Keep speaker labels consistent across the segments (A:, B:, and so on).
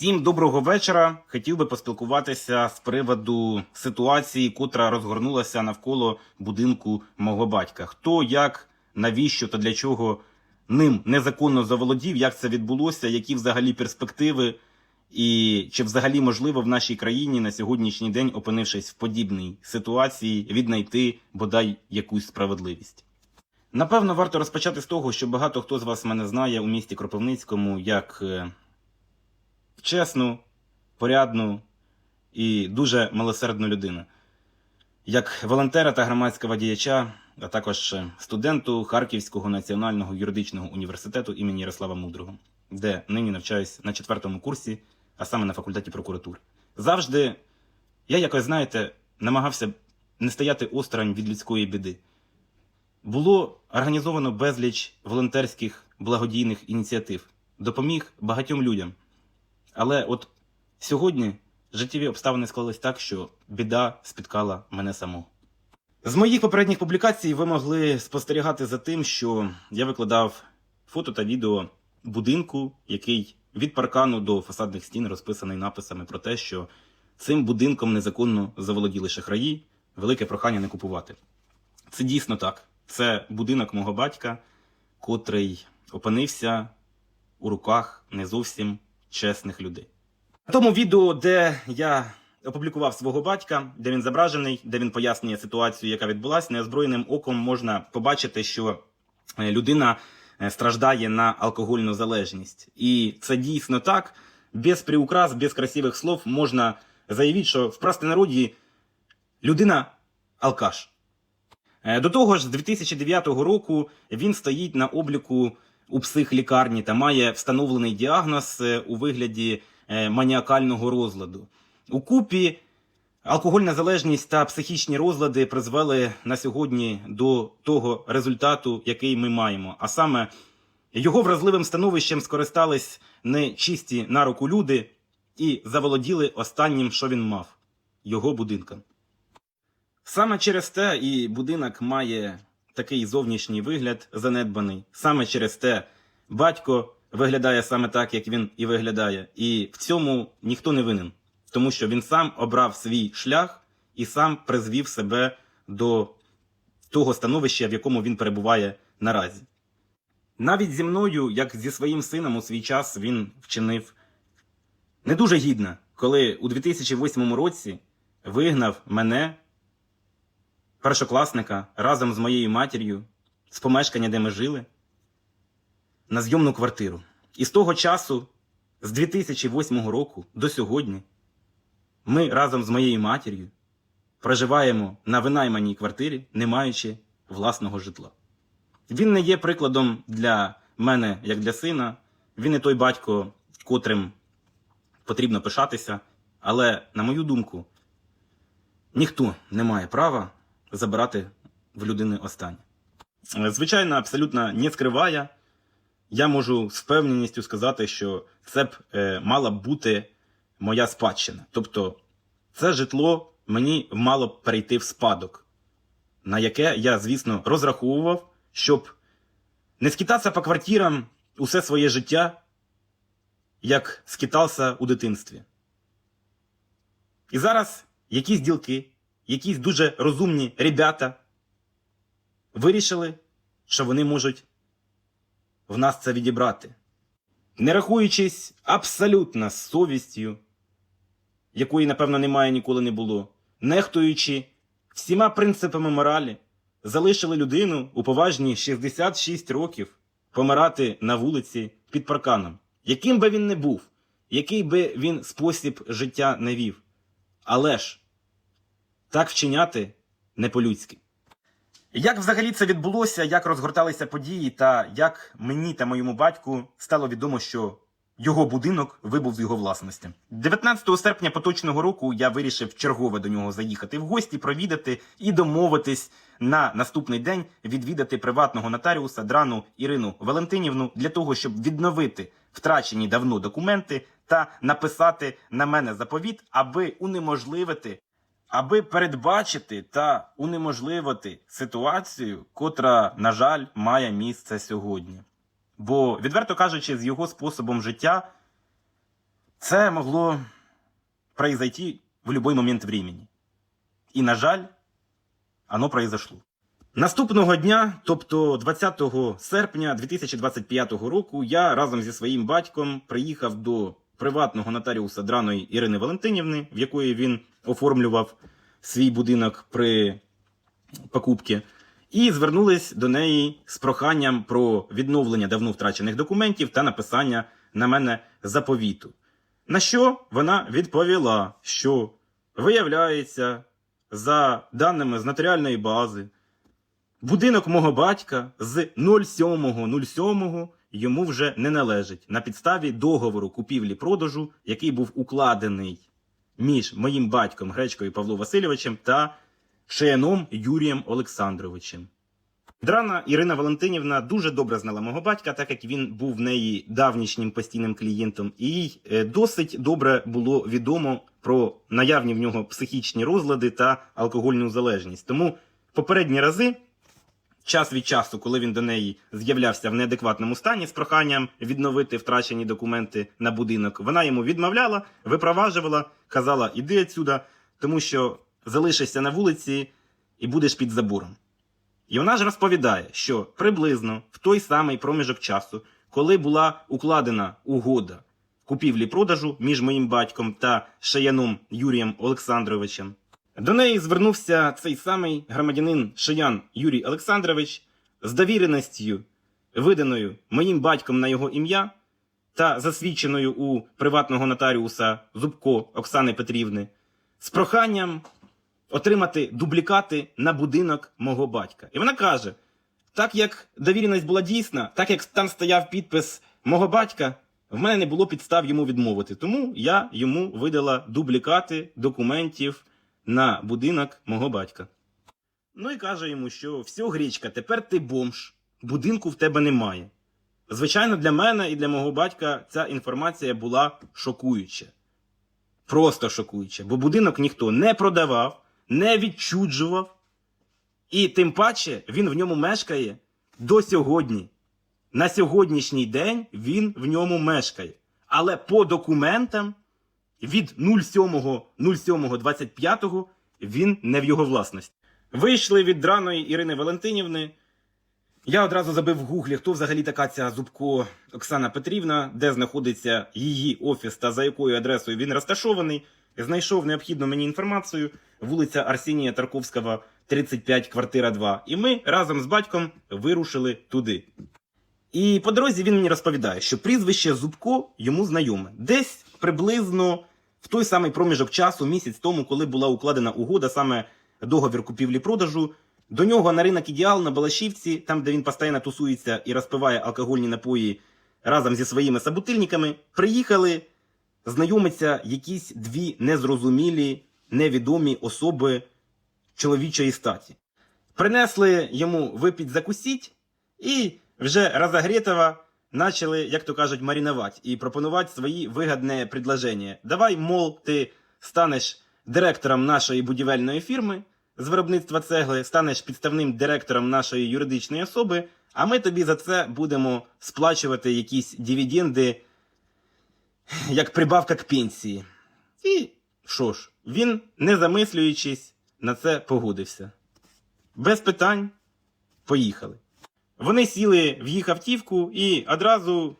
A: Всім доброго вечора. Хотів би поспілкуватися з приводу ситуації, котра розгорнулася навколо будинку мого батька. Хто, як, навіщо та для чого ним незаконно заволодів, як це відбулося, які взагалі перспективи, і чи взагалі можливо в нашій країні на сьогоднішній день, опинившись в подібній ситуації, віднайти бодай якусь справедливість. Напевно, варто розпочати з того, що багато хто з вас мене знає у місті Кропивницькому як е, чесну, порядну і дуже милосердну людину. Як волонтера та громадського діяча, а також студенту Харківського національного юридичного університету імені Ярослава Мудрого, де нині навчаюсь на четвертому курсі, а саме на факультеті прокуратури. Завжди я якось, знаєте, намагався не стояти осторонь від людської біди. Було організовано безліч волонтерських благодійних ініціатив, допоміг багатьом людям. Але от сьогодні життєві обставини склались так, що біда спіткала мене самого. З моїх попередніх публікацій ви могли спостерігати за тим, що я викладав фото та відео будинку, який від паркану до фасадних стін розписаний написами про те, що цим будинком незаконно заволоділи шахраї, велике прохання не купувати. Це дійсно так. Це будинок мого батька, котрий опинився у руках не зовсім чесних людей. На тому відео, де я опублікував свого батька, де він зображений, де він пояснює ситуацію, яка відбулася, неозброєним оком можна побачити, що е, людина е, страждає на алкогольну залежність. І це дійсно так. Без приукрас, без красивих слов можна заявити, що в простонароді людина алкаш. Е, До того ж, з 2009 року він стоїть на обліку у психлікарні та має встановлений діагноз е, у вигляді е, маніакального розладу. У купі алкогольна залежність та психічні розлади призвели на сьогодні до того результату, який ми маємо. А саме його вразливим становищем скористались нечисті на руку люди і заволоділи останнім, що він мав його будинком. Саме через те і будинок має такий зовнішній вигляд занедбаний. Саме через те батько виглядає саме так, як він і виглядає. І в цьому ніхто не винен, тому що він сам обрав свій шлях і сам призвів себе до того становища, в якому він перебуває наразі. Навіть зі мною, як зі своїм сином у свій час, він вчинив не дуже гідно, коли у 2008 році вигнав мене першокласника разом з моєю матір'ю з помешкання, де ми жили, на зйомну квартиру. І з того часу, з 2008 року до сьогодні, ми разом з моєю матір'ю проживаємо на винайманій квартирі, не маючи власного житла. Він не є прикладом для мене як для сина. Він не той батько, котрим потрібно пишатися. Але, на мою думку, ніхто не має права забирати в людини останнє. Е, Звичайно, абсолютно не скриває. Я можу з впевненістю сказати, що це б е, мала бути моя спадщина. Тобто, це житло мені мало б перейти в спадок, на яке я, звісно, розраховував, щоб не скитатися по квартирам усе своє життя, як скитався у дитинстві. І зараз якісь ділки, якісь дуже розумні ребята вирішили, що вони можуть в нас це відібрати, не рахуючись абсолютно з совістю, якої, напевно, немає ніколи не було, нехтуючи всіма принципами моралі, залишили людину у поважні 66 років помирати на вулиці під парканом, яким би він не був, який би він спосіб життя не вів. Але ж так вчиняти не по-людськи. Як взагалі це відбулося, як розгорталися події, та як мені та моєму батьку стало відомо, що його будинок вибув з його власності. 19 серпня поточного року я вирішив чергове до нього заїхати в гості, провідати і домовитись на наступний день відвідати приватного нотаріуса Драну Ірину Валентинівну для того, щоб відновити втрачені давно документи та написати на мене заповіт, аби унеможливити аби передбачити та унеможливити ситуацію, котра, на жаль, має місце сьогодні. Бо, відверто кажучи, з його способом життя Це могло произойти в будь-який момент времени. І, на жаль, оно произошло. Наступного дня, тобто 20 серпня 2025 року, я разом зі своїм батьком приїхав до приватного нотаріуса Драної Ірини Валентинівни, в якої він оформлював свій будинок при покупці, і звернулись до неї з проханням про відновлення давно втрачених документів та написання на мене заповіту. На що вона відповіла, що виявляється, за даними з нотаріальної бази, будинок мого батька з 07.07 йому вже не належить на підставі договору купівлі-продажу, який був укладений між моїм батьком Гречкою Павлом Васильовичем та Шеяном Юрієм Олександровичем. Драна Ірина Валентинівна дуже добре знала мого батька, так як він був в неї давнішнім постійним клієнтом, і їй е, досить добре було відомо про наявні в нього психічні розлади та алкогольну залежність. Тому попередні рази, час від часу, коли він до неї з'являвся в неадекватному стані з проханням відновити втрачені документи на будинок, вона йому відмовляла, випроваджувала, казала: іди отсюда, тому що залишишся на вулиці і будеш під забором. І вона ж розповідає, що приблизно в той самий проміжок часу, коли була укладена угода купівлі-продажу між моїм батьком та шаяном Юрієм Олександровичем, до неї звернувся цей самий громадянин Шиян Юрій Олександрович з довіреністю, виданою моїм батьком на його ім'я та засвідченою у приватного нотаріуса Зубко Оксани Петрівни, з проханням отримати дублікати на будинок мого батька. І вона каже: так як довіреність була дійсна, так як там стояв підпис мого батька, в мене не було підстав йому відмовити. Тому я йому видала дублікати документів на будинок мого батька. Ну і каже йому, що все, Гречка, тепер ти бомж, будинку в тебе немає. Звичайно, для мене і для мого батька ця інформація була шокуюча. Просто шокуюча, бо будинок ніхто не продавав, не відчуджував, і тим паче він в ньому мешкає до сьогодні. На сьогоднішній день він в ньому мешкає. Але по документам від 07.07.25 він не в його власності. Вийшли від драної Ірини Валентинівни. Я одразу забив в гуглі, хто взагалі така ця зубко Оксана Петрівна, де знаходиться її офіс та за якою адресою він розташований. Знайшов необхідну мені інформацію. Вулиця Арсенія Тарковського, 35, квартира 2. І ми разом з батьком вирушили туди. І по дорозі він мені розповідає, що прізвище Зубко йому знайоме. Десь приблизно в той самий проміжок часу, місяць тому, коли була укладена угода, саме договір купівлі-продажу, до нього на ринок ідеал на Балашівці, там, де він постійно тусується і розпиває алкогольні напої разом зі своїми собутильниками, приїхали знайомиться якісь дві незрозумілі, невідомі особи чоловічої статі. Принесли йому випіть закусіть, і вже розогрітого почали, як то кажуть, марінувати і пропонувати свої вигідне предложення. Давай, мол, ти станеш директором нашої будівельної фірми з виробництва цегли, станеш підставним директором нашої юридичної особи, а ми тобі за це будемо сплачувати якісь дивіденди як прибавка к пенсії. І що ж, він, не замислюючись, на це погодився. Без питань поїхали. Вони сіли в їх автівку і одразу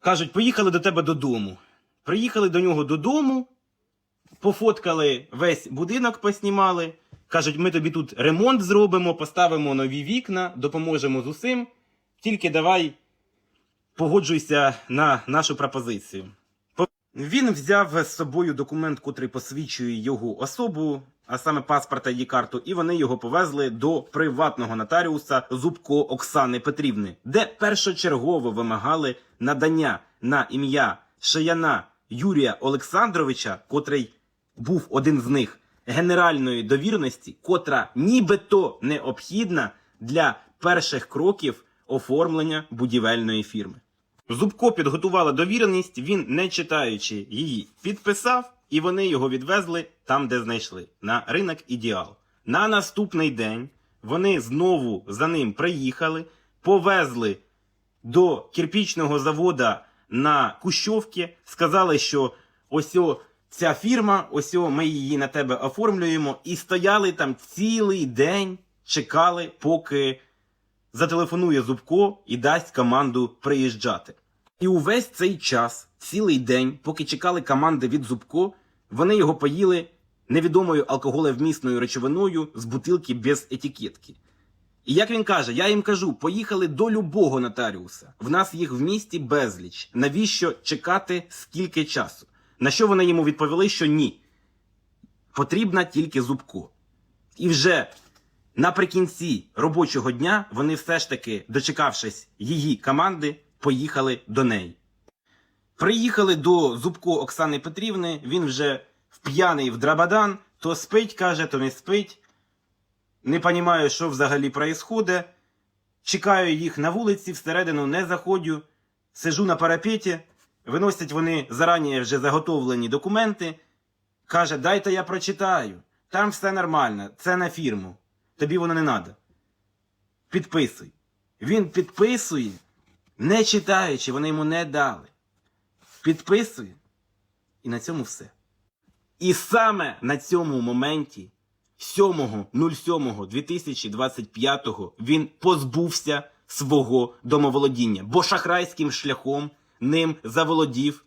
A: кажуть: поїхали до тебе додому. Приїхали до нього додому, пофоткали весь будинок, поснімали. Кажуть, ми тобі тут ремонт зробимо, поставимо нові вікна, допоможемо з усім. Тільки давай погоджуйся на нашу пропозицію. Він взяв з собою документ, котрий посвідчує його особу, а саме паспорт і карту, і вони його повезли до приватного нотаріуса Зубко Оксани Петрівни, де першочергово вимагали надання на ім'я Шаяна Юрія Олександровича, котрий був один з них, генеральної довірності, котра нібито необхідна для перших кроків оформлення будівельної фірми. Зубко підготувала довіреність, він, не читаючи її, підписав, і вони його відвезли там, де знайшли, на ринок ідеал. На наступний день вони знову за ним приїхали, повезли до кирпічного завода на Кущовці, сказали, що ось ця фірма, ось ми її на тебе оформлюємо, і стояли там цілий день, чекали, поки зателефонує Зубко і дасть команду приїжджати. І увесь цей час, цілий день, поки чекали команди від Зубко, вони його поїли невідомою алкоголевмісною речовиною з бутилки без етикетки. І як він каже, я їм кажу, поїхали до любого нотаріуса. В нас їх в місті безліч. Навіщо чекати скільки часу? На що вони йому відповіли, що ні. Потрібна тільки Зубко. І вже наприкінці робочого дня вони все ж таки, дочекавшись її команди, поїхали до неї. Приїхали до Зубко Оксани Петрівни, він вже вп'яний в драбадан, то спить, каже, то не спить. Не розумію, що взагалі происходить. Чекаю їх на вулиці, всередину не заходжу. Сижу на парапеті, виносять вони зарані вже заготовлені документи. Каже, дайте я прочитаю. Там все нормально, це на фірму. Тобі воно не треба. Підписуй. Він підписує, не читаючи, вони йому не дали. Підписує. І на цьому все. І саме на цьому моменті, 7.07.2025, він позбувся свого домоволодіння, бо шахрайським шляхом ним заволодів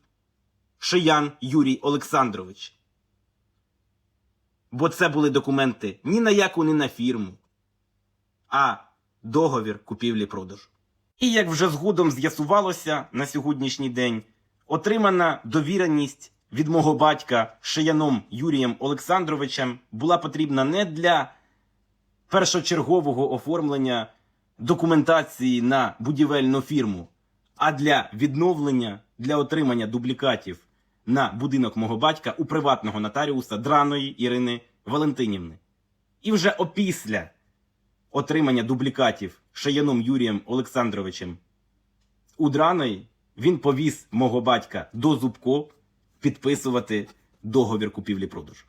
A: Шиян Юрій Олександрович. Бо це були документи ні на яку, ні на фірму, а договір купівлі-продажу. І як вже згодом з'ясувалося на сьогоднішній день, отримана довіреність від мого батька Шияном Юрієм Олександровичем була потрібна не для першочергового оформлення документації на будівельну фірму, а для відновлення для отримання дублікатів на будинок мого батька у приватного нотаріуса Драної Ірини Валентинівни. І вже опісля отримання дублікатів Шаяном Юрієм Олександровичем у Драної він повіз мого батька до Зубко підписувати договір купівлі-продажу.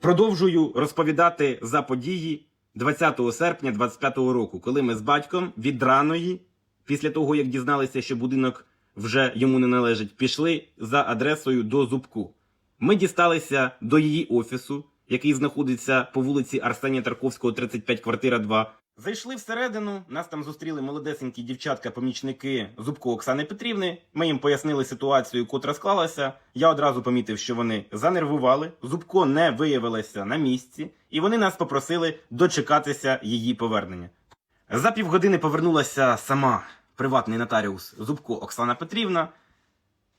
A: Продовжую розповідати за події 20 серпня 2025 року, коли ми з батьком від раної, після того як дізналися, що будинок вже йому не належить, пішли за адресою до Зубку. Ми дісталися до її офісу, який знаходиться по вулиці Арсенія Тарковського, 35, квартира 2. Зайшли всередину, нас там зустріли молодесенькі дівчатка-помічники Зубко Оксани Петрівни. Ми їм пояснили ситуацію, котра склалася. Я одразу помітив, що вони занервували. Зубко не виявилася на місці, і вони нас попросили дочекатися її повернення. За півгодини повернулася сама приватний нотаріус Зубко Оксана Петрівна.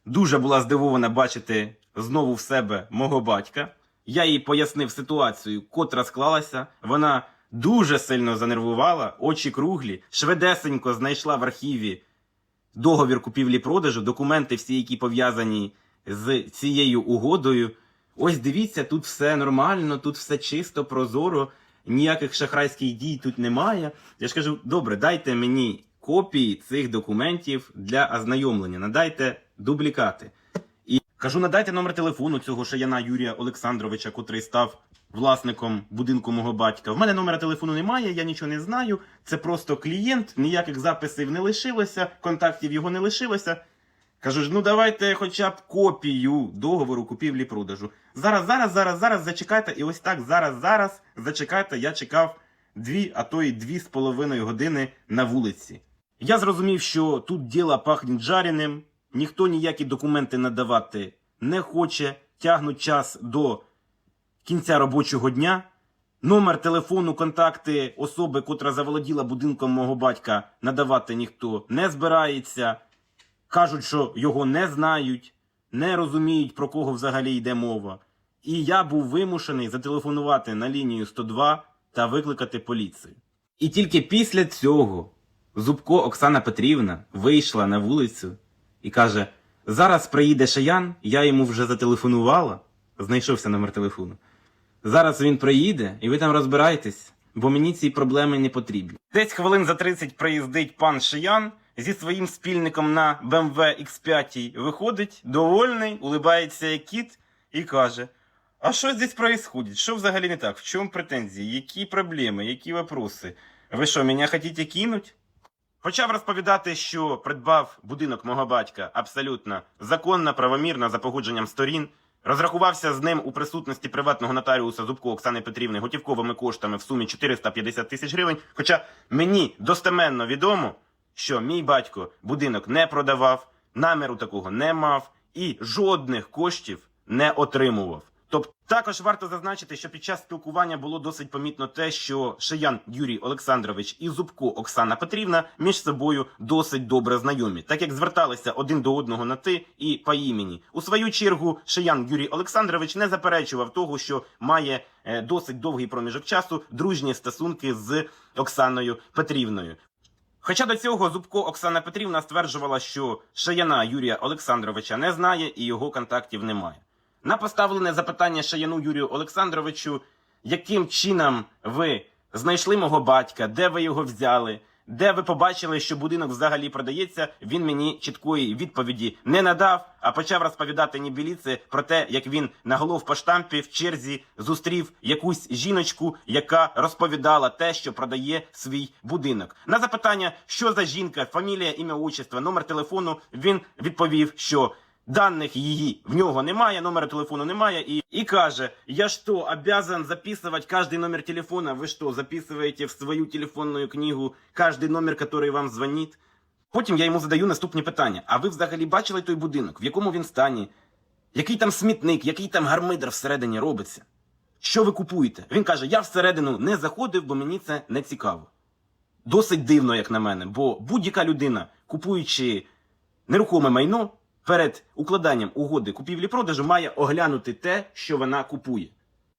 A: Дуже була здивована бачити знову в себе мого батька. Я їй пояснив ситуацію, котра склалася. Вона дуже сильно занервувала, очі круглі, швидесенько знайшла в архіві договір купівлі-продажу, документи, всі, які пов'язані з цією угодою. Ось дивіться, тут все нормально, тут все чисто, прозоро, ніяких шахрайських дій тут немає. Я ж кажу, добре, дайте мені копії цих документів для ознайомлення, надайте дублікати. І кажу, надайте номер телефону цього шаяна Юрія Олександровича, котрий став власником будинку мого батька. В мене номера телефону немає, я нічого не знаю. Це просто клієнт, ніяких записів не лишилося, контактів його не лишилося. Кажу ж, ну давайте хоча б копію договору купівлі-продажу. Зараз, зараз, зараз, зараз зачекайте. І ось так, зараз, зараз зачекайте. Я чекав дві, а то й дві з половиною години на вулиці. Я зрозумів, що тут діло пахне жареним, ніхто ніякі документи надавати не хоче, тягнуть час до кінця робочого дня. Номер телефону, контакти особи, котра заволоділа будинком мого батька, надавати ніхто не збирається. Кажуть, що його не знають, не розуміють, про кого взагалі йде мова. І я був вимушений зателефонувати на лінію 102 та викликати поліцію. І тільки після цього Зубко Оксана Петрівна вийшла на вулицю і каже: Зараз приїде Шаян, я йому вже зателефонувала. Знайшовся номер телефону. Зараз він приїде, і ви там розбирайтесь, бо мені ці проблеми не потрібні. Десь хвилин за 30 приїздить пан Шиян зі своїм спільником на BMW X5 виходить, довольний, улибається як кіт і каже: А що здесь происходит? Що взагалі не так? В чому претензії? Які проблеми, які вопроси? Ви що, мене хотіте кинуть? Почав розповідати, що придбав будинок мого батька абсолютно законно, правомірно, за погодженням сторін. Розрахувався з ним у присутності приватного нотаріуса Зубко Оксани Петрівни готівковими коштами в сумі 450 тисяч гривень. Хоча мені достеменно відомо, що мій батько будинок не продавав, наміру такого не мав і жодних коштів не отримував. Тобто також варто зазначити, що під час спілкування було досить помітно те, що Шиян Юрій Олександрович і Зубко Оксана Петрівна між собою досить добре знайомі, так як зверталися один до одного на ти і по імені. У свою чергу Шиян Юрій Олександрович не заперечував того, що має е, досить довгий проміжок часу дружні стосунки з Оксаною Петрівною. Хоча до цього Зубко Оксана Петрівна стверджувала, що Шаяна Юрія Олександровича не знає і його контактів немає. На поставлене запитання Шаяну Юрію Олександровичу, яким чином ви знайшли мого батька, де ви його взяли, де ви побачили, що будинок взагалі продається, він мені чіткої відповіді не надав, а почав розповідати нібіліці про те, як він на головпоштампі в черзі зустрів якусь жіночку, яка розповідала те, що продає свій будинок. На запитання, що за жінка, фамілія, ім'я, отчество, номер телефону, він відповів, що Даних її в нього немає, номера телефону немає, і, і каже: Я що, обязан записывать каждый номер телефона? Ви що, записуєте в свою телефонну книгу каждый номер, который вам дзвонить? Потім я йому задаю наступні питання: а ви взагалі бачили той будинок? В якому він стані? Який там смітник, який там гармидер всередині робиться? Що ви купуєте? Він каже: Я всередину не заходив, бо мені це не цікаво. Досить дивно, як на мене, бо будь-яка людина, купуючи нерухоме майно, перед укладанням угоди купівлі-продажу має оглянути те, що вона купує.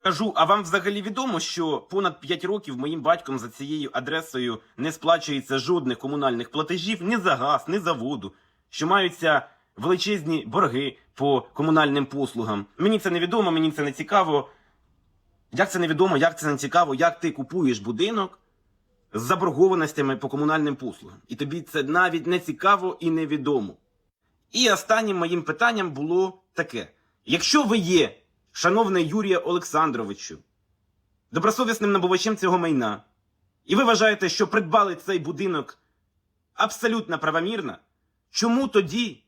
A: Кажу, а вам взагалі відомо, що понад 5 років моїм батьком за цією адресою не сплачується жодних комунальних платежів ні за газ, ні за воду, що маються величезні борги по комунальним послугам. Мені це не відомо, мені це не цікаво. Як це невідомо, як це не цікаво, як ти купуєш будинок з заборгованостями по комунальним послугам. І тобі це навіть не цікаво і невідомо. І останнім моїм питанням було таке: якщо ви є, шановний Юрія Олександровичу, добросовісним набувачем цього майна, і ви вважаєте, що придбали цей будинок абсолютно правомірно, чому тоді,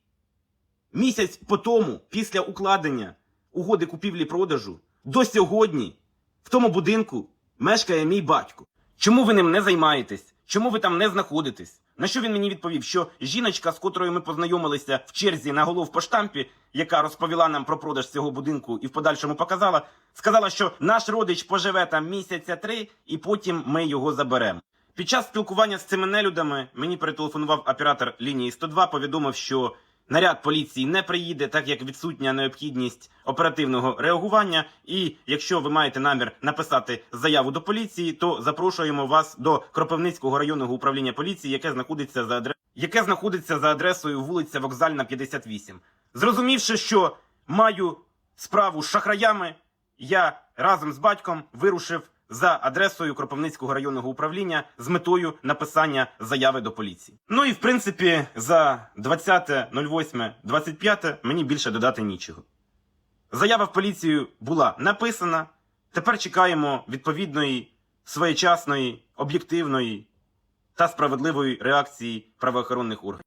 A: місяць по тому, після укладення угоди купівлі-продажу, до сьогодні в тому будинку мешкає мій батько? Чому ви ним не займаєтесь? Чому ви там не знаходитесь? На що він мені відповів, що жіночка, з котрою ми познайомилися в черзі на головпоштампі, яка розповіла нам про продаж цього будинку і в подальшому показала, сказала, що наш родич поживе там місяця три, і потім ми його заберемо. Під час спілкування з цими нелюдами мені перетелефонував оператор лінії 102, повідомив, що наряд поліції не приїде, так як відсутня необхідність оперативного реагування. І якщо ви маєте намір написати заяву до поліції, то запрошуємо вас до Кропивницького районного управління поліції, яке знаходиться за адресою, яке знаходиться за адресою вулиця Вокзальна, 58. Зрозумівши, що маю справу з шахраями, я разом з батьком вирушив за адресою Кропивницького районного управління з метою написання заяви до поліції. Ну і в принципі за 20.08.25 мені більше додати нічого. Заява в поліцію була написана. Тепер чекаємо відповідної, своєчасної, об'єктивної та справедливої реакції правоохоронних органів.